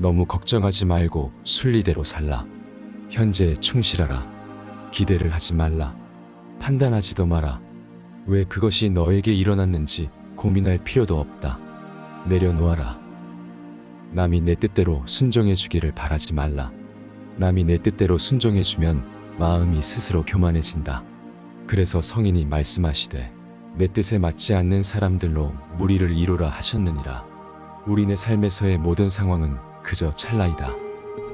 너무 걱정하지 말고 순리대로 살라. 현재에 충실하라. 기대를 하지 말라. 판단하지도 마라. 왜 그것이 너에게 일어났는지 고민할 필요도 없다. 내려놓아라. 남이 내 뜻대로 순종해 주기를 바라지 말라. 남이 내 뜻대로 순종해 주면 마음이 스스로 교만해진다. 그래서 성인이 말씀하시되 내 뜻에 맞지 않는 사람들로 무리를 이루라 하셨느니라. 우리네 삶에서의 모든 상황은 그저 찰나이다.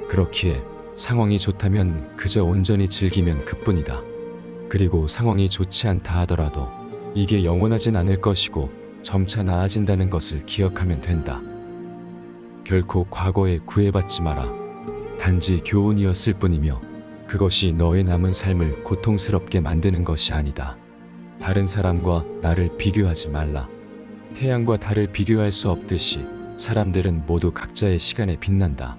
그렇기에 상황이 좋다면 그저 온전히 즐기면 그뿐이다. 그리고 상황이 좋지 않다 하더라도 이게 영원하진 않을 것이고 점차 나아진다는 것을 기억하면 된다. 결코 과거에 구애받지 마라. 단지 교훈이었을 뿐이며 그것이 너의 남은 삶을 고통스럽게 만드는 것이 아니다. 다른 사람과 나를 비교하지 말라. 태양과 달을 비교할 수 없듯이 사람들은 모두 각자의 시간에 빛난다.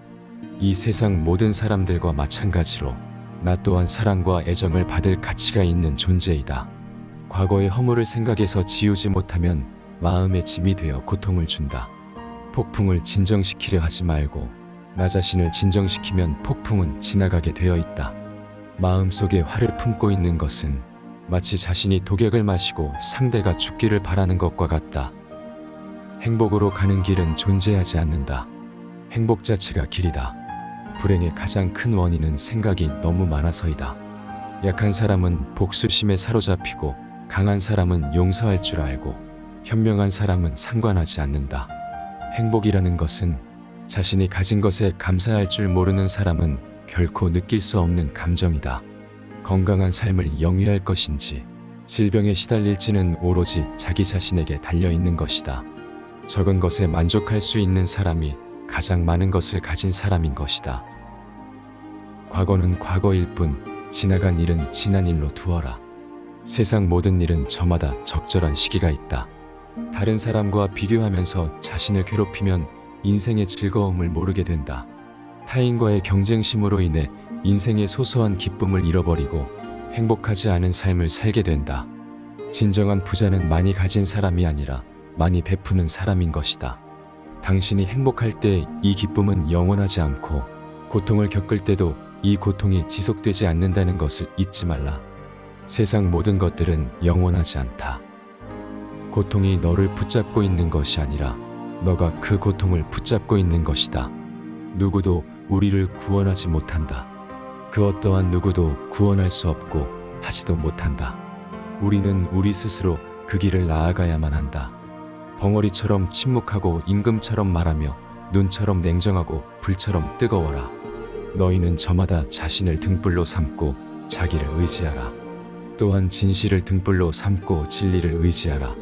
이 세상 모든 사람들과 마찬가지로 나 또한 사랑과 애정을 받을 가치가 있는 존재이다. 과거의 허물을 생각해서 지우지 못하면 마음의 짐이 되어 고통을 준다. 폭풍을 진정시키려 하지 말고 나 자신을 진정시키면 폭풍은 지나가게 되어 있다. 마음속에 화를 품고 있는 것은 마치 자신이 독약을 마시고 상대가 죽기를 바라는 것과 같다. 행복으로 가는 길은 존재하지 않는다. 행복 자체가 길이다. 불행의 가장 큰 원인은 생각이 너무 많아서이다. 약한 사람은 복수심에 사로잡히고 강한 사람은 용서할 줄 알고 현명한 사람은 상관하지 않는다. 행복이라는 것은 자신이 가진 것에 감사할 줄 모르는 사람은 결코 느낄 수 없는 감정이다. 건강한 삶을 영위할 것인지 질병에 시달릴지는 오로지 자기 자신에게 달려 있는 것이다. 적은 것에 만족할 수 있는 사람이 가장 많은 것을 가진 사람인 것이다. 과거는 과거일 뿐 지나간 일은 지난 일로 두어라. 세상 모든 일은 저마다 적절한 시기가 있다. 다른 사람과 비교하면서 자신을 괴롭히면 인생의 즐거움을 모르게 된다. 타인과의 경쟁심으로 인해 인생의 소소한 기쁨을 잃어버리고 행복하지 않은 삶을 살게 된다. 진정한 부자는 많이 가진 사람이 아니라 많이 베푸는 사람인 것이다. 당신이 행복할 때 이 기쁨은 영원하지 않고 고통을 겪을 때도 이 고통이 지속되지 않는다는 것을 잊지 말라. 세상 모든 것들은 영원하지 않다. 고통이 너를 붙잡고 있는 것이 아니라 너가 그 고통을 붙잡고 있는 것이다. 누구도 우리를 구원하지 못한다. 그 어떠한 누구도 구원할 수 없고 하지도 못한다. 우리는 우리 스스로 그 길을 나아가야만 한다. 벙어리처럼 침묵하고 임금처럼 말하며 눈처럼 냉정하고 불처럼 뜨거워라. 너희는 저마다 자신을 등불로 삼고 자기를 의지하라. 또한 진실을 등불로 삼고 진리를 의지하라.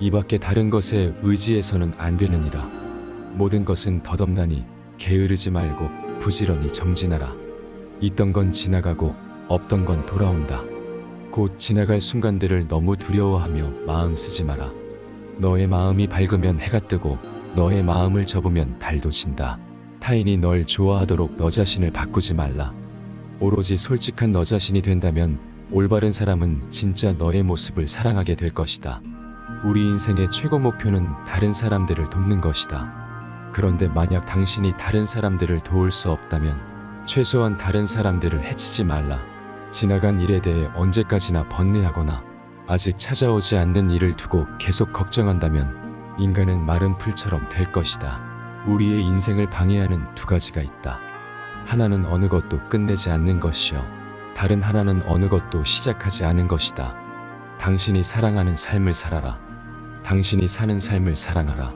이 밖에 다른 것에 의지해서는 안 되느니라. 모든 것은 덧없나니 게으르지 말고 부지런히 정진하라. 있던 건 지나가고 없던 건 돌아온다. 곧 지나갈 순간들을 너무 두려워하며 마음 쓰지 마라. 너의 마음이 밝으면 해가 뜨고 너의 마음을 접으면 달도 진다. 타인이 널 좋아하도록 너 자신을 바꾸지 말라. 오로지 솔직한 너 자신이 된다면 올바른 사람은 진짜 너의 모습을 사랑하게 될 것이다. 우리 인생의 최고 목표는 다른 사람들을 돕는 것이다. 그런데 만약 당신이 다른 사람들을 도울 수 없다면 최소한 다른 사람들을 해치지 말라. 지나간 일에 대해 언제까지나 번뇌하거나 아직 찾아오지 않는 일을 두고 계속 걱정한다면 인간은 마른 풀처럼 될 것이다. 우리의 인생을 방해하는 두 가지가 있다. 하나는 어느 것도 끝내지 않는 것이요. 다른 하나는 어느 것도 시작하지 않은 것이다. 당신이 사랑하는 삶을 살아라. 당신이 사는 삶을 사랑하라.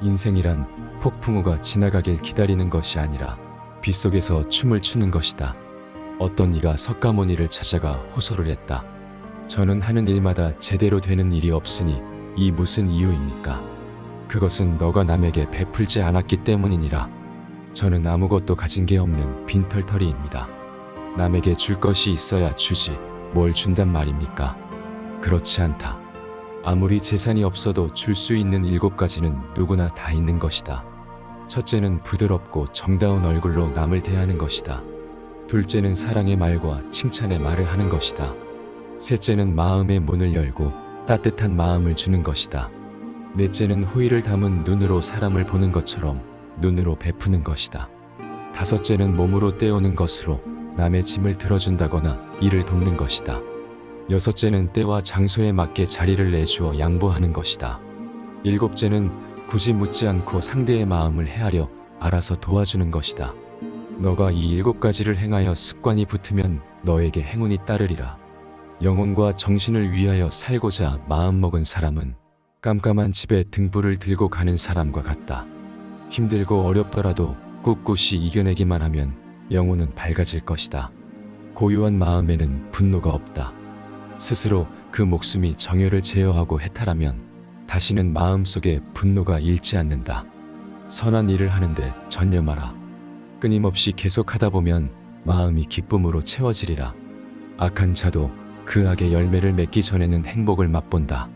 인생이란 폭풍우가 지나가길 기다리는 것이 아니라 빗속에서 춤을 추는 것이다. 어떤 이가 석가모니를 찾아가 호소를 했다. 저는 하는 일마다 제대로 되는 일이 없으니 이 무슨 이유입니까? 그것은 너가 남에게 베풀지 않았기 때문이니라. 저는 아무것도 가진 게 없는 빈털터리입니다. 남에게 줄 것이 있어야 주지 뭘 준단 말입니까? 그렇지 않다. 아무리 재산이 없어도 줄 수 있는 일곱 가지는 누구나 다 있는 것이다. 첫째는 부드럽고 정다운 얼굴로 남을 대하는 것이다. 둘째는 사랑의 말과 칭찬의 말을 하는 것이다. 셋째는 마음의 문을 열고 따뜻한 마음을 주는 것이다. 넷째는 호의를 담은 눈으로 사람을 보는 것처럼 눈으로 베푸는 것이다. 다섯째는 몸으로 때우는 것으로 남의 짐을 들어준다거나 일을 돕는 것이다. 여섯째는 때와 장소에 맞게 자리를 내주어 양보하는 것이다. 일곱째는 굳이 묻지 않고 상대의 마음을 헤아려 알아서 도와주는 것이다. 너가 이 일곱 가지를 행하여 습관이 붙으면 너에게 행운이 따르리라. 영혼과 정신을 위하여 살고자 마음먹은 사람은 깜깜한 집에 등불을 들고 가는 사람과 같다. 힘들고 어렵더라도 꿋꿋이 이겨내기만 하면 영혼은 밝아질 것이다. 고요한 마음에는 분노가 없다. 스스로 그 목숨이 정열을 제어하고 해탈하면 다시는 마음속에 분노가 일지 않는다. 선한 일을 하는데 전념하라. 끊임없이 계속하다 보면 마음이 기쁨으로 채워지리라. 악한 자도 그 악의 열매를 맺기 전에는 행복을 맛본다.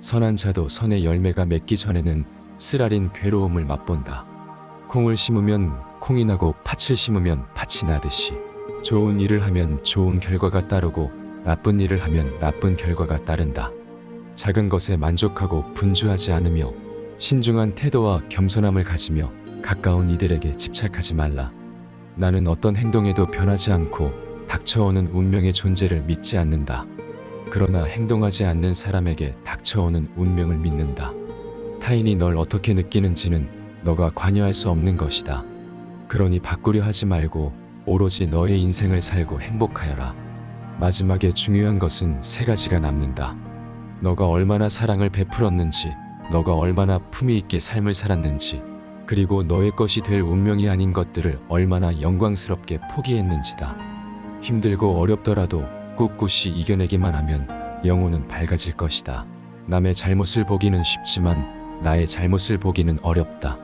선한 자도 선의 열매가 맺기 전에는 쓰라린 괴로움을 맛본다. 콩을 심으면 콩이 나고 팥을 심으면 팥이 나듯이 좋은 일을 하면 좋은 결과가 따르고 나쁜 일을 하면 나쁜 결과가 따른다. 작은 것에 만족하고 분주하지 않으며 신중한 태도와 겸손함을 가지며 가까운 이들에게 집착하지 말라. 나는 어떤 행동에도 변하지 않고 닥쳐오는 운명의 존재를 믿지 않는다. 그러나 행동하지 않는 사람에게 닥쳐오는 운명을 믿는다. 타인이 널 어떻게 느끼는지는 너가 관여할 수 없는 것이다. 그러니 바꾸려 하지 말고 오로지 너의 인생을 살고 행복하여라. 마지막에 중요한 것은 세 가지가 남는다. 너가 얼마나 사랑을 베풀었는지, 너가 얼마나 품위 있게 삶을 살았는지, 그리고 너의 것이 될 운명이 아닌 것들을 얼마나 영광스럽게 포기했는지다. 힘들고 어렵더라도 꿋꿋이 이겨내기만 하면 영혼은 밝아질 것이다. 남의 잘못을 보기는 쉽지만 나의 잘못을 보기는 어렵다.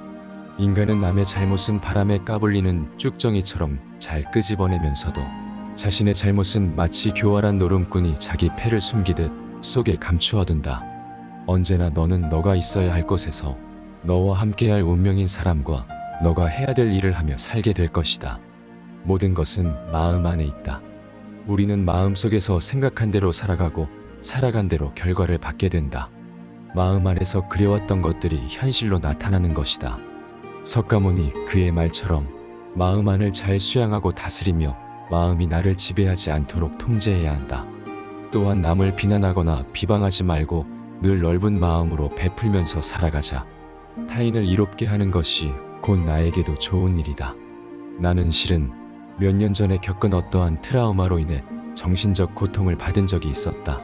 인간은 남의 잘못은 바람에 까불리는 쭉정이처럼 잘 끄집어내면서도 자신의 잘못은 마치 교활한 노름꾼이 자기 패를 숨기듯 속에 감추어둔다. 언제나 너는 너가 있어야 할 곳에서 너와 함께할 운명인 사람과 너가 해야 될 일을 하며 살게 될 것이다. 모든 것은 마음 안에 있다. 우리는 마음 속에서 생각한 대로 살아가고 살아간 대로 결과를 받게 된다. 마음 안에서 그려왔던 것들이 현실로 나타나는 것이다. 석가모니 그의 말처럼 마음 안을 잘 수양하고 다스리며 마음이 나를 지배하지 않도록 통제해야 한다. 또한 남을 비난하거나 비방하지 말고 늘 넓은 마음으로 베풀면서 살아가자. 타인을 이롭게 하는 것이 곧 나에게도 좋은 일이다. 나는 실은 몇 년 전에 겪은 어떠한 트라우마로 인해 정신적 고통을 받은 적이 있었다.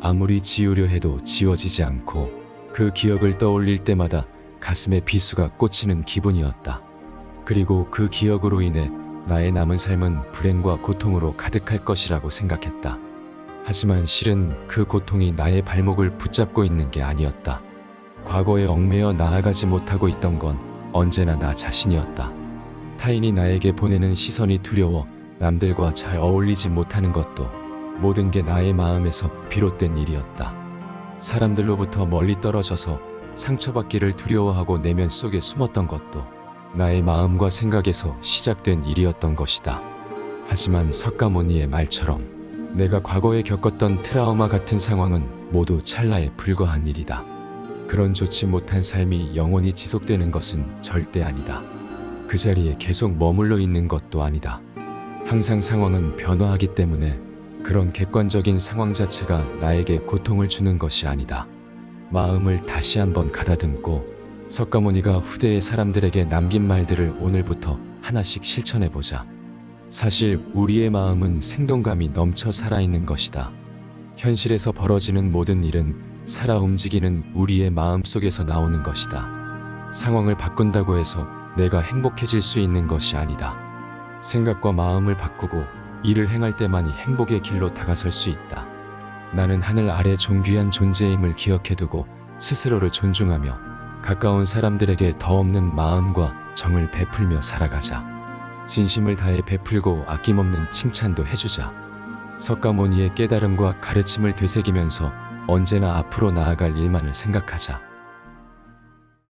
아무리 지우려 해도 지워지지 않고 그 기억을 떠올릴 때마다 가슴에 비수가 꽂히는 기분이었다. 그리고 그 기억으로 인해 나의 남은 삶은 불행과 고통으로 가득할 것이라고 생각했다. 하지만 실은 그 고통이 나의 발목을 붙잡고 있는 게 아니었다. 과거에 얽매여 나아가지 못하고 있던 건 언제나 나 자신이었다. 타인이 나에게 보내는 시선이 두려워 남들과 잘 어울리지 못하는 것도 모든 게 나의 마음에서 비롯된 일이었다. 사람들로부터 멀리 떨어져서 상처받기를 두려워하고 내면 속에 숨었던 것도 나의 마음과 생각에서 시작된 일이었던 것이다. 하지만 석가모니의 말처럼 내가 과거에 겪었던 트라우마 같은 상황은 모두 찰나에 불과한 일이다. 그런 좋지 못한 삶이 영원히 지속되는 것은 절대 아니다. 그 자리에 계속 머물러 있는 것도 아니다. 항상 상황은 변화하기 때문에 그런 객관적인 상황 자체가 나에게 고통을 주는 것이 아니다. 마음을 다시 한번 가다듬고 석가모니가 후대의 사람들에게 남긴 말들을 오늘부터 하나씩 실천해 보자. 사실 우리의 마음은 생동감이 넘쳐 살아있는 것이다. 현실에서 벌어지는 모든 일은 살아 움직이는 우리의 마음 속에서 나오는 것이다. 상황을 바꾼다고 해서 내가 행복해질 수 있는 것이 아니다. 생각과 마음을 바꾸고 일을 행할 때만이 행복의 길로 다가설 수 있다. 나는 하늘 아래 존귀한 존재임을 기억해두고 스스로를 존중하며 가까운 사람들에게 더 없는 마음과 정을 베풀며 살아가자. 진심을 다해 베풀고 아낌없는 칭찬도 해주자. 석가모니의 깨달음과 가르침을 되새기면서 언제나 앞으로 나아갈 일만을 생각하자.